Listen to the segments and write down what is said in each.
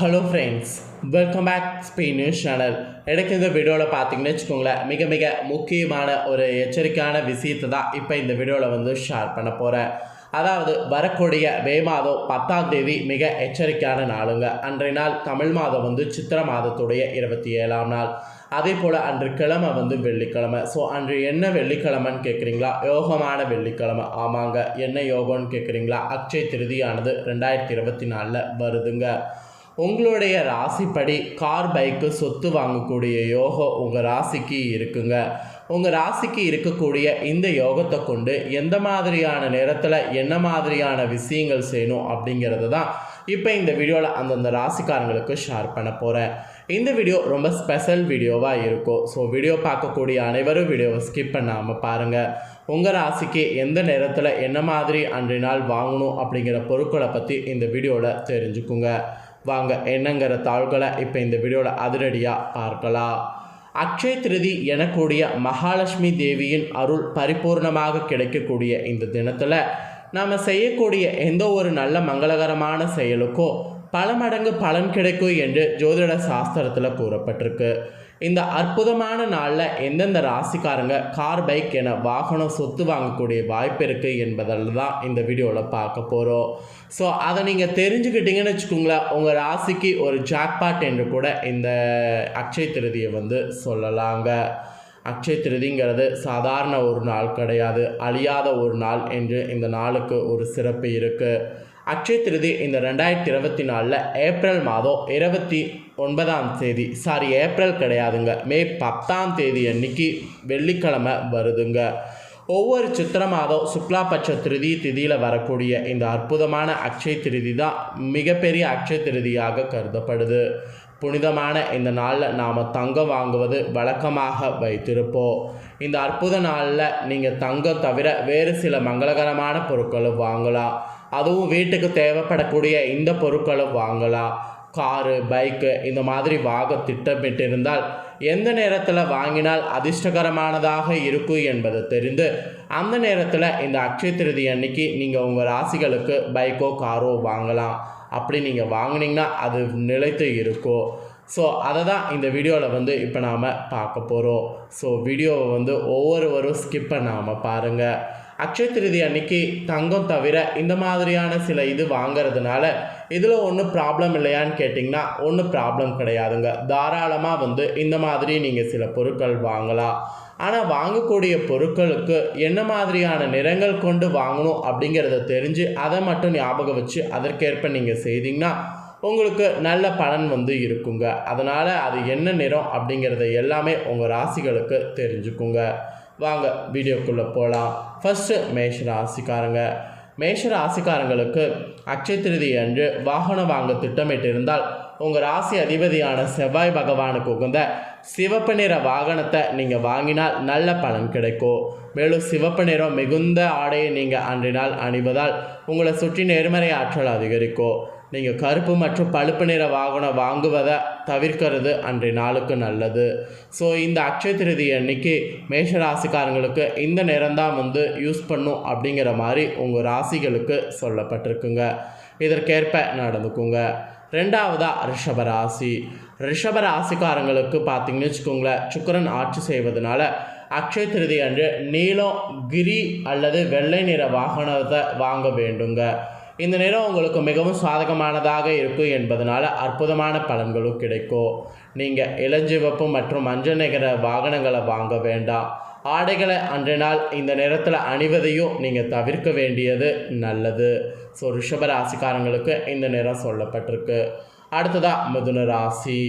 Hello friends welcome back Spain news channel எனக்கு இந்த வீடியோவில் பார்த்தீங்கன்னு வச்சுக்கோங்களேன் மிக மிக முக்கியமான ஒரு எச்சரிக்கையான விஷயத்தை தான் இப்போ இந்த வீடியோவில் வந்து ஷேர் பண்ண போகிறேன் அதாவது வரக்கூடிய மே மாதம் பத்தாம் தேதி மிக எச்சரிக்கையான நாளுங்க. அன்றைய நாள் தமிழ் மாதம் வந்து சித்திர மாதத்துடைய இருபத்தி ஏழாம் நாள். அதே போல் அன்று கிழமை வந்து வெள்ளிக்கிழமை. ஸோ அன்று என்ன வெள்ளிக்கிழமைன்னு கேட்குறீங்களா யோகமான வெள்ளிக்கிழமை. ஆமாங்க. என்ன யோகம்னு கேட்குறீங்களா அக்ஷய திருதியானது ரெண்டாயிரத்தி இருபத்தி நாலில் வருதுங்க. உங்களுடைய ராசிப்படி கார் பைக்கு சொத்து வாங்கக்கூடிய யோகம் உங்கள் ராசிக்கு இருக்குங்க. உங்கள் ராசிக்கு இருக்கக்கூடிய இந்த யோகத்தை கொண்டு எந்த மாதிரியான நேரத்தில் என்ன மாதிரியான விஷயங்கள் செய்யணும் அப்படிங்கிறது தான் இப்போ இந்த வீடியோவில் அந்தந்த ராசிக்காரங்களுக்கு ஷேர் பண்ண போகிறேன் இந்த வீடியோ ரொம்ப ஸ்பெஷல் வீடியோவாக இருக்கும். ஸோ வீடியோ பார்க்கக்கூடிய அனைவரும் வீடியோவை ஸ்கிப் பண்ணாமல் பாருங்கள் உங்கள் ராசிக்கு எந்த நேரத்தில் என்ன மாதிரி அன்றைய நாள் வாங்கணும் அப்படிங்கிற பொருட்களை பற்றி இந்த வீடியோவில் தெரிஞ்சுக்குங்க. வாங்க என்னங்கிற தாள்களை இப்போ இந்த வீடியோவில் அதிரடியாக பார்க்கலாம். அக்ஷய திருதி எனக்கூடிய மகாலட்சுமி தேவியின் அருள் பரிபூர்ணமாக கிடைக்கக்கூடிய இந்த தினத்தில் நாம் செய்யக்கூடிய எந்த ஒரு நல்ல மங்களகரமான செயலுக்கோ பல மடங்கு பலன் கிடைக்கும் என்று ஜோதிட சாஸ்திரத்தில் கூறப்பட்டிருக்கு. இந்த அற்புதமான நாளில் எந்தெந்த ராசிக்காரங்க கார் பைக் என வாகனம் சொத்து வாங்கக்கூடிய வாய்ப்பு இருக்குது என்பதில் தான் இந்த வீடியோவில் பார்க்க போகிறோம் ஸோ அதை நீங்கள் தெரிஞ்சுக்கிட்டீங்கன்னு வச்சுக்கோங்களேன் உங்கள் ராசிக்கு ஒரு ஜாக்பாட் என்று கூட இந்த அக்ஷய திருதியை வந்து சொல்லலாங்க. அக்ஷய திருதிங்கிறது சாதாரண ஒரு நாள் கிடையாது அழியாத ஒரு நாள் என்று இந்த நாளுக்கு ஒரு சிறப்பு இருக்குது அக்ஷய திருதி இந்த ரெண்டாயிரத்தி இருபத்தி நாலில் ஏப்ரல் மாதம் இருபத்தி ஒன்பதாம் தேதி சாரி ஏப்ரல் கிடையாதுங்க மே பத்தாம் தேதி அன்னைக்கு வெள்ளிக்கிழமை வருதுங்க. ஒவ்வொரு சித்திர மாதம் சுக்லாபட்ச திருதி திதியில் வரக்கூடிய இந்த அற்புதமான அக்ஷய திருதி தான் மிகப்பெரிய அக்ஷய திருதியாக கருதப்படுது. புனிதமான இந்த நாளில் நாம் தங்கம் வாங்குவது வழக்கமாக வைத்திருப்போம். இந்த அற்புத நாளில் நீங்கள் தங்கம் தவிர வேறு சில மங்களகரமான பொருட்களும் வாங்கலாம். அதுவும் வீட்டுக்கு தேவைப்படக்கூடிய இந்த பொருட்களும் வாங்கலாம். காரு பைக்கு இந்த மாதிரி வாங்க திட்டமிட்டிருந்தால் எந்த நேரத்தில் வாங்கினால் அதிர்ஷ்டகரமானதாக இருக்கும் என்பதை தெரிந்து அந்த நேரத்தில் இந்த அக்ஷய திருதி அன்னைக்கு நீங்கள் உங்கள் ராசிகளுக்கு பைக்கோ காரோ வாங்கலாம். அப்படி நீங்கள் வாங்கினீங்கன்னா அது நிலைத்து இருக்கும் ஸோ அதை தான் இந்த வீடியோவில் வந்து இப்போ நாம் பார்க்க போகிறோம் ஸோ வீடியோவை வந்து ஒவ்வொருவரும் ஸ்கிப் பண்ணாமல் பாருங்கள் அக்ஷய திருதி அன்னைக்கு தங்கம் தவிர இந்த மாதிரியான சில இது வாங்குறதுனால இதில் ஒன்றும் ப்ராப்ளம் இல்லையான்னு கேட்டிங்கன்னா ஒன்றும் ப்ராப்ளம் கிடையாதுங்க. தாராளமாக வந்து இந்த மாதிரி நீங்கள் சில பொருட்கள் வாங்கலாம். ஆனால் வாங்கக்கூடிய பொருட்களுக்கு என்ன மாதிரியான நிறங்கள் கொண்டு வாங்கணும் அப்படிங்கிறத தெரிஞ்சு அதை மட்டும் ஞாபகம் வச்சு அதற்கேற்ப நீங்கள் செய்தீங்கன்னா உங்களுக்கு நல்ல பலன் வந்து இருக்குங்க. அதனால் அது என்ன நிறம் அப்படிங்கிறத எல்லாமே உங்கள் ராசிகளுக்கு தெரிஞ்சுக்குங்க. வாங்க வீடியோக்குள்ளே போகலாம் ஃபஸ்ட்டு மேஷ ராசிக்காரங்க. மேஷ ராசிக்காரங்களுக்கு அக்ஷய திருதி அன்று வாகனம் வாங்க திட்டமிட்டிருந்தால் உங்கள் ராசி அதிபதியான செவ்வாய் பகவானுக்கு உகந்த சிவப்பு நிற வாகனத்தை நீங்கள் வாங்கினால் நல்ல பலன் கிடைக்கும். மேலும் சிவப்பு நிறம் மிகுந்த ஆடையை நீங்கள் அன்றினால் அணிவதால் உங்களை சுற்றி நேர்மறை ஆற்றல் அதிகரிக்கும். நீங்கள் கருப்பு மற்றும் பழுப்பு நிற வாகனம் வாங்குவதை தவிர்க்கிறது அன்றைய நாளுக்கு நல்லது. ஸோ இந்த அக்ஷய திருதி அன்னைக்கு மேஷ ராசிக்காரங்களுக்கு இந்த நேரம் தான் வந்து யூஸ் பண்ணும் அப்படிங்கிற மாதிரி உங்கள் ராசிகளுக்கு சொல்லப்பட்டிருக்குங்க. இதற்கேற்ப நடந்துக்குங்க. ரெண்டாவதாக ரிஷபராசி ரிஷபராசிக்காரங்களுக்கு ரிஷப ராசிக்காரங்களுக்கு பார்த்தீங்கன்னு வச்சுக்கோங்களேன் சுக்கரன் ஆட்சி செய்வதனால அக்ஷய திருதி அன்று நீலம் கிரி அல்லது வெள்ளை நிற வாகனத்தை வாங்க வேண்டுங்க. இந்த நேரம் உங்களுக்கு மிகவும் சாதகமானதாக இருக்கும் என்பதனால அற்புதமான பலன்களும் கிடைக்கும் நீங்கள் இளஞ்சிவப்பு மற்றும் மஞ்சள் நிகர வாகனங்களை வாங்க வேண்டாம். ஆடைகளை அன்றைய நாள் இந்த நேரத்தில் அணிவதையும் நீங்கள் தவிர்க்க வேண்டியது நல்லது. ஸோ ரிஷப ராசிக்காரங்களுக்கு இந்த நேரம் சொல்லப்பட்டிருக்கு. அடுத்ததாக மிதுன ராசி.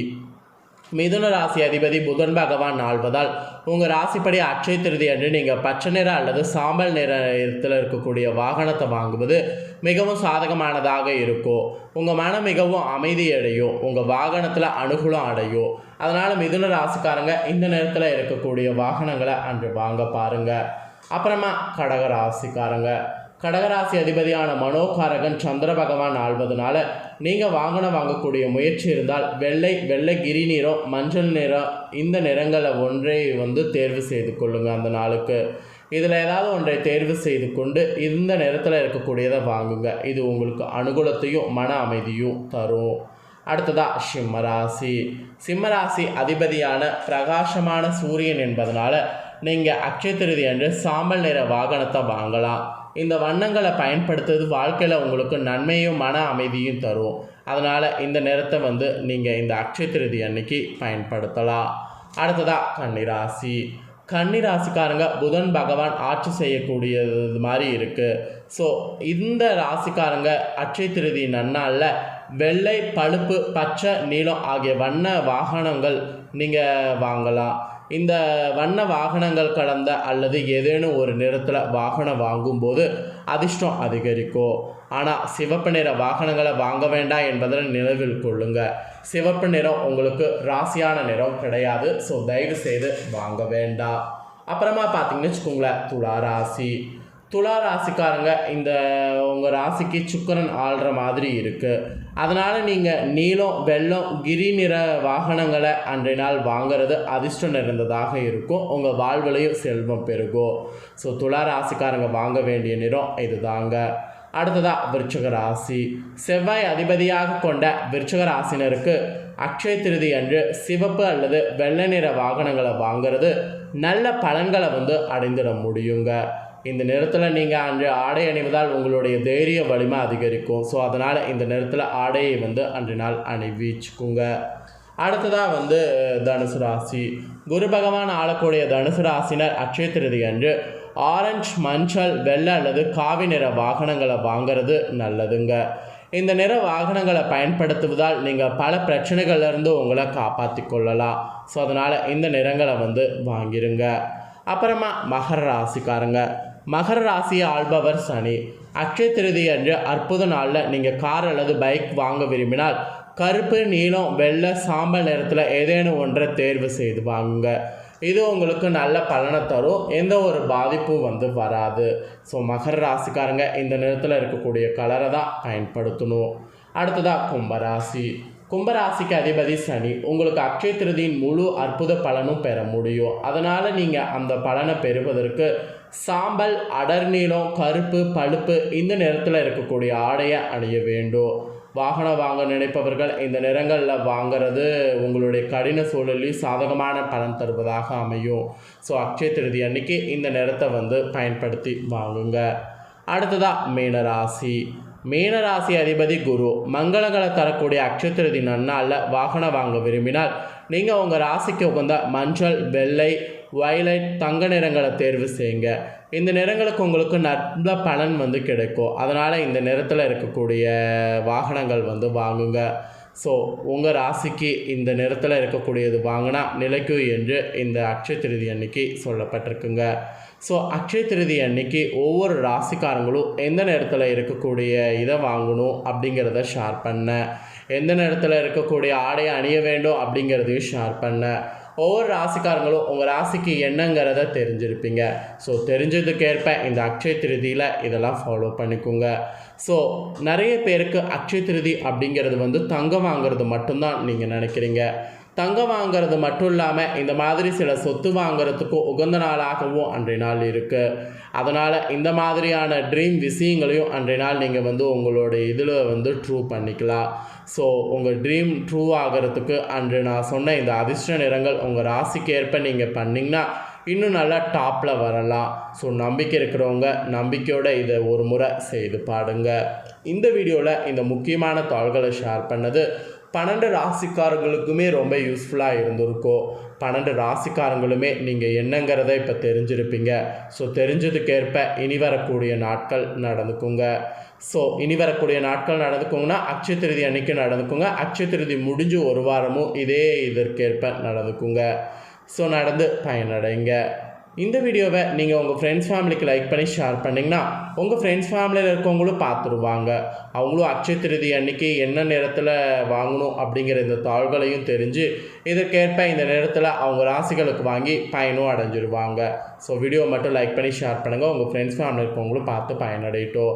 மிதுன ராசி அதிபதி புதன் பகவான் ஆள்வதால் உங்கள் ராசிப்படி அச்சை திருதி அன்று நீங்கள் பச்சை நிற அல்லது சாம்பல் நிறத்தில் இருக்கக்கூடிய வாகனத்தை வாங்குவது மிகவும் சாதகமானதாக இருக்கும் உங்கள் மனம் மிகவும் அமைதி அடையும் உங்கள் வாகனத்தில் அனுகூலம் அடையும் அதனால் மிதுன ராசிக்காரங்க இந்த நேரத்தில் இருக்கக்கூடிய வாகனங்களை அன்று வாங்க பாருங்கள் அப்புறமா கடக ராசிக்காரங்க. கடகராசி அதிபதியான மனோகாரகன் சந்திர பகவான் ஆள்வதனால நீங்கள் வாங்கின வாங்கக்கூடிய முயற்சி இருந்தால் வெள்ளை வெள்ளை கிரி நிறம் மஞ்சள் நிறம் இந்த நிறங்களை ஒன்றை வந்து தேர்வு செய்து கொள்ளுங்கள் அந்த நாளுக்கு. இதில் ஏதாவது ஒன்றை தேர்வு செய்து கொண்டு இந்த நிறத்தில் இருக்கக்கூடியதை வாங்குங்க. இது உங்களுக்கு அனுகூலத்தையும் மன அமைதியும் தரும். அடுத்ததாக சிம்மராசி. சிம்மராசி அதிபதியான பிரகாசமான சூரியன் என்பதனால நீங்கள் அக்ஷய திருதி அன்று சாம்பல் நிற வாகனத்தை வாங்கலாம். இந்த வண்ணங்களை பயன்படுத்துறது வாழ்க்கையில் உங்களுக்கு நன்மையும் மன அமைதியும் தரும். அதனால் இந்த நிறத்தை வந்து நீங்கள் இந்த அக்ஷய திருதி அன்னைக்கு பயன்படுத்தலாம். அடுத்ததாக கன்னிராசி. கன்னிராசிக்காரங்க புதன் பகவான் ஆட்சி செய்யக்கூடியது மாதிரி இருக்குது ஸோ இந்த ராசிக்காரங்க அட்சய திருதி நன்னாளில் வெள்ளை பழுப்பு பச்சை நீலம் ஆகிய வண்ண வாகனங்கள் நீங்கள் வாங்கலாம். இந்த வண்ண வாகனங்கள் கலந்த அல்லது ஏதேனும் ஒரு நிறத்தில் வாகனம் வாங்கும்போது அதிர்ஷ்டம் அதிகரிக்கும். ஆனால் சிவப்பு நிற வாகனங்களை வாங்க வேண்டாம் என்பதை நினைவில் கொள்ளுங்க. சிவப்பு நிறம் உங்களுக்கு ராசியான நிறம் கிடையாது. ஸோ தயவு செய்து வாங்க வேண்டாம். அப்புறமா பார்த்தீங்கன்னு வச்சுக்கோங்களேன் துலா ராசி. துலா ராசிக்காரங்க இந்த உங்கள் ராசிக்கு சுக்கரன் ஆள்ற மாதிரி இருக்குது அதனால் நீங்கள் நீலம் வெள்ளம் கிரி நிற வாகனங்களை அன்றைய நாள் வாங்கிறது அதிர்ஷ்டம் நிறைந்ததாக இருக்கும். உங்கள் வாழ்விலையும் செல்வம் பெருகும். ஸோ துலா ராசிக்காரங்க வாங்க வேண்டிய நிறம் இதுதாங்க. அடுத்ததாக விருச்சக ராசி. செவ்வாய் அதிபதியாக கொண்ட விருச்சக ராசினருக்கு அக்ஷய திருதி அன்று சிவப்பு அல்லது வெள்ளை நிற வாகனங்களை வாங்குறது நல்ல பலன்களை வந்து அடைந்திட முடியுங்க. இந்த நேரத்தில் நீங்கள் அன்று ஆடை அணிவதால் உங்களுடைய தைரிய வலிமை அதிகரிக்கும். ஸோ அதனால் இந்த நேரத்தில் ஆடையை வந்து அன்று நாள் அணிவிச்சுக்குங்க. அடுத்ததாக வந்து தனுசு ராசி. குரு பகவான் ஆளக்கூடிய தனுசு ராசினர் அட்சய திருதி அன்று ஆரஞ்சு மஞ்சள் வெள்ளை அல்லது காவி நிற வாகனங்களை வாங்குறது நல்லதுங்க. இந்த நிற வாகனங்களை பயன்படுத்துவதால் நீங்கள் பல பிரச்சனைகள்லேருந்து உங்களை காப்பாற்றி கொள்ளலாம். ஸோ அதனால் இந்த நிறங்களை வந்து வாங்கிருங்க. அப்புறமா மகர ராசிக்காரங்க. மகர ராசியை ஆள்பவர் சனி. அக்ஷய திருதி அன்று அற்புத நாளில் நீங்கள் கார் அல்லது பைக் வாங்க விரும்பினால் கருப்பு நீளம் வெள்ளை சாம்பல் நிறத்தில் ஏதேனும் ஒன்றை தேர்வு செய்து வாங்குங்க. இது உங்களுக்கு நல்ல பலனை தரும். எந்த ஒரு பாதிப்பும் வந்து வராது. ஸோ மகர ராசிக்காரங்க இந்த நிறத்தில் இருக்கக்கூடிய கலரை தான் பயன்படுத்தணும். அடுத்ததாக கும்பராசி. கும்பராசிக்கு அதிபதி சனி. உங்களுக்கு அக்ஷய திருதியின் முழு அற்புத பலனும் பெற முடியும். அதனால் நீங்கள் அந்த பலனை பெறுவதற்கு சாம்பல் அடர் நீளம் கருப்பு பழுப்பு இந்த நிறத்தில் இருக்கக்கூடிய ஆடையை அணிய வேண்டும். வாகனம் வாங்க நினைப்பவர்கள் இந்த நிறங்களில் வாங்கிறது உங்களுடைய கடின சூழலில் சாதகமான பலன் தருவதாக அமையும். ஸோ அக்ஷய திருதி அன்னைக்கு இந்த நிறத்தை வந்து பயன்படுத்தி வாங்குங்க. அடுத்ததாக மீனராசி மீனராசி அதிபதி குரு மங்களங்களை தரக்கூடிய அக்ஷத்திரதி நன்னாளில் வாகனம் வாங்க விரும்பினால் நீங்கள் உங்கள் ராசிக்கு உகந்த மஞ்சள் வெள்ளை வயலட் தங்க நிறங்களை தேர்வு செய்யுங்க. இந்த நிறங்களுக்கு உங்களுக்கு நல்ல பலன் வந்து கிடைக்கும். அதனால் இந்த நிறத்தில் இருக்கக்கூடிய வாகனங்கள் வந்து வாங்குங்க. ஸோ உங்கள் ராசிக்கு இந்த நிறத்தில் இருக்கக்கூடியது வாங்கினா நிலைக்கும் என்று இந்த அக்ஷய திருதி அன்னைக்கு சொல்லப்பட்டிருக்குங்க. ஸோ அக்ஷய திருதி அன்னைக்கு ஒவ்வொரு ராசிக்காரங்களும் எந்த நேரத்தில் இருக்கக்கூடிய இதை வாங்கணும் அப்படிங்கிறத ஷேர் பண்ணேன் எந்த நேரத்தில் இருக்கக்கூடிய ஆடையை அணிய வேண்டும் அப்படிங்கிறதையும் ஷேர் பண்ணேன் ஒவ்வொரு ராசிக்காரங்களும் உங்கள் ராசிக்கு என்னங்கிறத தெரிஞ்சிருப்பீங்க. ஸோ தெரிஞ்சதுக்கேற்ப இந்த அக்ஷய திருதியில் இதெல்லாம் ஃபாலோ பண்ணிக்கோங்க. ஸோ நிறைய பேருக்கு அக்ஷய திருதி அப்படிங்கிறது வந்து தங்கம் வாங்குறது மட்டும்தான் நீங்கள் நினைக்கிறீங்க. தங்கம் வாங்குறது மட்டும் இல்லாமல் இந்த மாதிரி சில சொத்து வாங்குறதுக்கும் உகந்த நாளாகவும் அன்றைய நாள் இருக்குது அதனால் இந்த மாதிரியான ட்ரீம் விஷயங்களையும் அன்றைய நாள் நீங்கள் வந்து உங்களுடைய இதில் வந்து ட்ரூ பண்ணிக்கலாம். ஸோ உங்கள் ட்ரீம் ட்ரூ ஆகிறதுக்கு அன்று நான் சொன்ன இந்த அதிர்ஷ்ட நிறங்கள் உங்கள் ராசிக்கு ஏற்ப நீங்கள் பண்ணிங்கன்னா இன்னும் நல்லா டாப்பில் வரலாம். ஸோ நம்பிக்கை இருக்கிறவங்க நம்பிக்கையோடு இதை ஒரு முறை செய்து பாடுங்க இந்த வீடியோவில் இந்த முக்கியமான தாள்களை ஷேர் பண்ணது பன்னெண்டு ராசிக்காரங்களுக்குமே ரொம்ப யூஸ்ஃபுல்லாக இருந்திருக்கும் பன்னெண்டு ராசிக்காரங்களுமே நீங்கள் என்னங்கிறத இப்போ தெரிஞ்சிருப்பீங்க. ஸோ தெரிஞ்சதுக்கேற்ப இனி வரக்கூடிய நாட்கள் நடந்துக்குங்க. ஸோ இனி வரக்கூடிய நாட்கள் நடந்துக்கோங்கன்னா அக்ஷய திருதி அன்னைக்கு நடந்துக்குங்க. அக்ஷய திருதி முடிஞ்சு ஒரு வாரமும் இதே இதற்கேற்ப நடந்துக்குங்க. ஸோ நடந்து பயனடைங்க. இந்த வீடியோவை நீங்கள் உங்கள் ஃப்ரெண்ட்ஸ் ஃபேமிலிக்கு லைக் பண்ணி ஷேர் பண்ணிங்கன்னா உங்கள் ஃப்ரெண்ட்ஸ் ஃபேமிலியில் இருக்கவங்களும் பார்த்துருவாங்க. அவங்களும் அக்ஷய திருதி அன்னைக்கு என்ன நேரத்தில் வாங்கணும் அப்படிங்கிற இந்த தாள்களையும் தெரிஞ்சு இதற்கேற்ப இந்த நேரத்தில் அவங்க ராசிகளுக்கு வாங்கி பயனும் அடைஞ்சிருவாங்க. ஸோ வீடியோ மட்டும் லைக் பண்ணி ஷேர் பண்ணுங்கள் உங்கள் ஃப்ரெண்ட்ஸ் ஃபேமிலி இருக்கவங்களும் பார்த்து பயனடையட்டும்.